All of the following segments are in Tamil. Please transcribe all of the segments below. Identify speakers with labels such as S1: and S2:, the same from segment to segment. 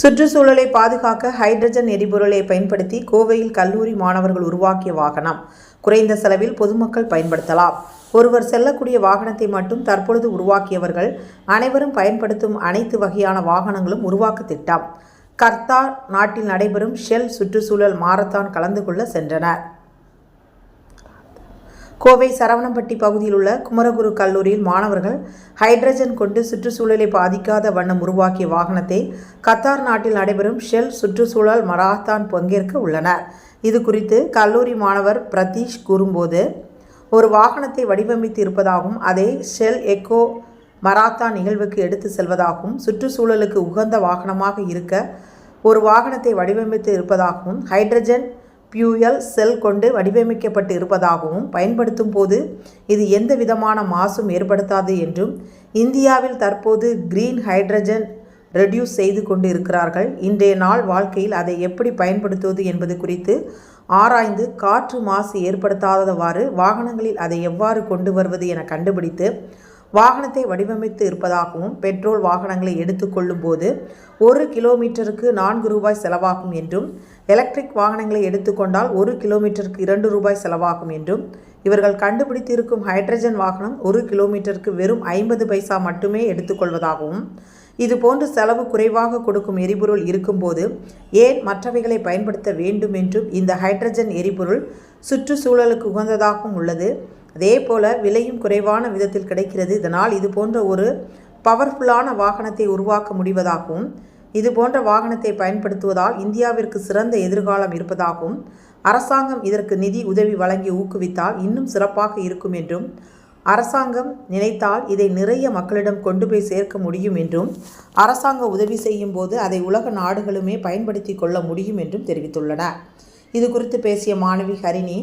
S1: சுற்றுச்சூழலை பாதுகாக்க ஹைட்ரஜன் எரிபொருளை பயன்படுத்தி கோவையில் கல்லூரி மாணவர்கள் உருவாக்கிய வாகனம். குறைந்த செலவில் பொதுமக்கள் பயன்படுத்தலாம். ஒருவர் செல்லக்கூடிய வாகனத்தை மட்டும் தற்பொழுது உருவாக்கியவர்கள் அனைவரும் பயன்படுத்தும் அனைத்து வகையான வாகனங்களும் உருவாக்க திட்டம். கர்த்தார் நாட்டில் நடைபெறும் ஷெல் சுற்றுச்சூழல் மாரத்தான் கலந்து கொள்ள சென்றனர். கோவை சரவணம்பட்டி பகுதியில் உள்ள குமரகுரு கல்லூரியில் மாணவர்கள் ஹைட்ரஜன் கொண்டு சுற்றுச்சூழலை பாதிக்காத வண்ணம் உருவாக்கிய வாகனத்தை கத்தார் நாட்டில் நடைபெறும் ஷெல் சுற்றுச்சூழல் மராத்தான் பங்கேற்க உள்ளனர். இது குறித்து கல்லூரி மாணவர் பிரதீஷ் கூறும்போது ஒரு வாகனத்தை வடிவமைத்து இருப்பதாகவும் அதை ஷெல் எக்கோ மராத்தான் நிகழ்வுக்கு எடுத்து செல்வதாகவும் சுற்றுச்சூழலுக்கு உகந்த வாகனமாக இருக்க ஒரு வாகனத்தை வடிவமைத்து இருப்பதாகவும் ஹைட்ரஜன் பியூயல் செல் கொண்டு வடிவமைக்கப்பட்டு இருப்பதாகவும் பயன்படுத்தும் போது இது எந்த விதமான மாசும் ஏற்படுத்தாது என்றும் இந்தியாவில் தற்போது கிரீன் ஹைட்ரஜன் ரெடியூஸ் செய்து கொண்டு இருக்கிறார்கள் இன்றைய நாள் வாழ்க்கையில் அதை எப்படி பயன்படுத்துவது என்பது குறித்து ஆராய்ந்து காற்று மாசு ஏற்படுத்தாதவாறு வாகனங்களில் அதை எவ்வாறு கொண்டு வருவது என கண்டுபிடித்து வாகனத்தை வடிவமைத்து இருப்பதாகவும் பெட்ரோல் வாகனங்களை எடுத்துக்கொள்ளும் போது ஒரு கிலோமீட்டருக்கு நான்கு ரூபாய் செலவாகும் என்றும் எலக்ட்ரிக் வாகனங்களை எடுத்துக்கொண்டால் ஒரு கிலோமீட்டருக்கு இரண்டு ரூபாய் செலவாகும் என்றும் இவர்கள் கண்டுபிடித்திருக்கும் ஹைட்ரஜன் வாகனம் ஒரு கிலோமீட்டருக்கு வெறும் ஐம்பது பைசா மட்டுமே எடுத்துக்கொள்வதாகவும் இது போன்று செலவு குறைவாக கொடுக்கும் எரிபொருள் இருக்கும்போது ஏன் மற்றவைகளை பயன்படுத்த வேண்டும் என்றும் இந்த ஹைட்ரஜன் எரிபொருள் சுற்றுச்சூழலுக்கு உகந்ததாகவும் உள்ளது. அதே போல விலையும் குறைவான விதத்தில் கிடைக்கிறது. இதனால் இது போன்ற ஒரு பவர்ஃபுல்லான வாகனத்தை உருவாக்க முடிவதாகவும் இது போன்ற வாகனத்தை பயன்படுத்துவதால் இந்தியாவிற்கு சிறந்த எதிர்காலம் இருப்பதாகவும் அரசாங்கம் இதற்கு நிதி உதவி வழங்கி ஊக்குவித்தால் இன்னும் சிறப்பாக இருக்கும் என்றும் அரசாங்கம் நினைத்தால் இதை நிறைய மக்களிடம் கொண்டு போய் சேர்க்க முடியும் என்றும் அரசாங்க உதவி செய்யும் போது அதை உலக நாடுகளுமே பயன்படுத்தி கொள்ள முடியும் என்றும் தெரிவித்துள்ளன. இது குறித்து பேசிய மாணவி ஹரிணி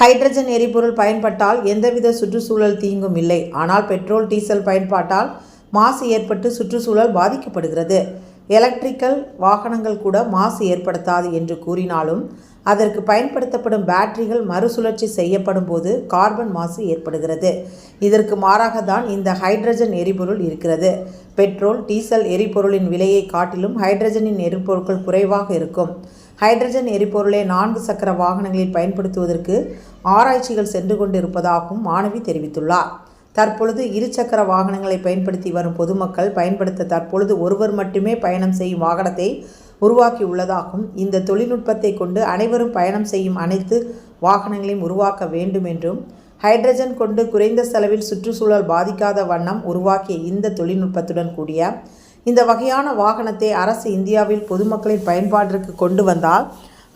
S1: ஹைட்ரஜன் எரிபொருள் பயன்பட்டால் எந்தவித சுற்றுச்சூழல் தீங்கும் இல்லை. ஆனால் பெட்ரோல் டீசல் பயன்பாட்டால் மாசு ஏற்பட்டு சுற்றுச்சூழல் பாதிக்கப்படுகிறது. எலக்ட்ரிக்கல் வாகனங்கள் கூட மாசு ஏற்படுத்தாது என்று கூறினாலும் அதற்கு பயன்படுத்தப்படும் பேட்டரிகள் மறுசுழற்சி செய்யப்படும் போது கார்பன் மாசு ஏற்படுகிறது. இதற்கு மாறாக தான் இந்த ஹைட்ரஜன் எரிபொருள் இருக்கிறது. பெட்ரோல் டீசல் எரிபொருளின் விலையை காட்டிலும் ஹைட்ரஜனின் எரிபொருட்கள் குறைவாக இருக்கும். ஹைட்ரஜன் எரிபொருளை நான்கு சக்கர வாகனங்களில் பயன்படுத்துவதற்கு ஆராய்ச்சிகள் சென்று கொண்டிருப்பதாகவும் மாணவி தெரிவித்துள்ளார். தற்பொழுது இருசக்கர வாகனங்களை பயன்படுத்தி வரும் பொதுமக்கள் பயன்படுத்த தற்பொழுது ஒருவர் மட்டுமே பயணம் செய்யும் வாகனத்தை உருவாக்கி உள்ளதாகவும் இந்த தொழில்நுட்பத்தை கொண்டு அனைவரும் பயணம் செய்யும் அனைத்து வாகனங்களையும் உருவாக்க வேண்டும் என்றும் ஹைட்ரஜன் கொண்டு குறைந்த செலவில் சுற்றுச்சூழல் பாதிக்காத வண்ணம் உருவாக்கிய இந்த தொழில்நுட்பத்துடன் கூடிய இந்த வகையான வாகனத்தை அரசு இந்தியாவில் பொதுமக்களின் பயன்பாட்டிற்கு கொண்டு வந்தால்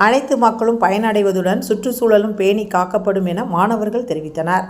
S1: அனைத்து மக்களும் பயனடைவதுடன் சுற்றுச்சூழலும் பேணி காக்கப்படும் என மாணவர்கள் தெரிவித்தனர்.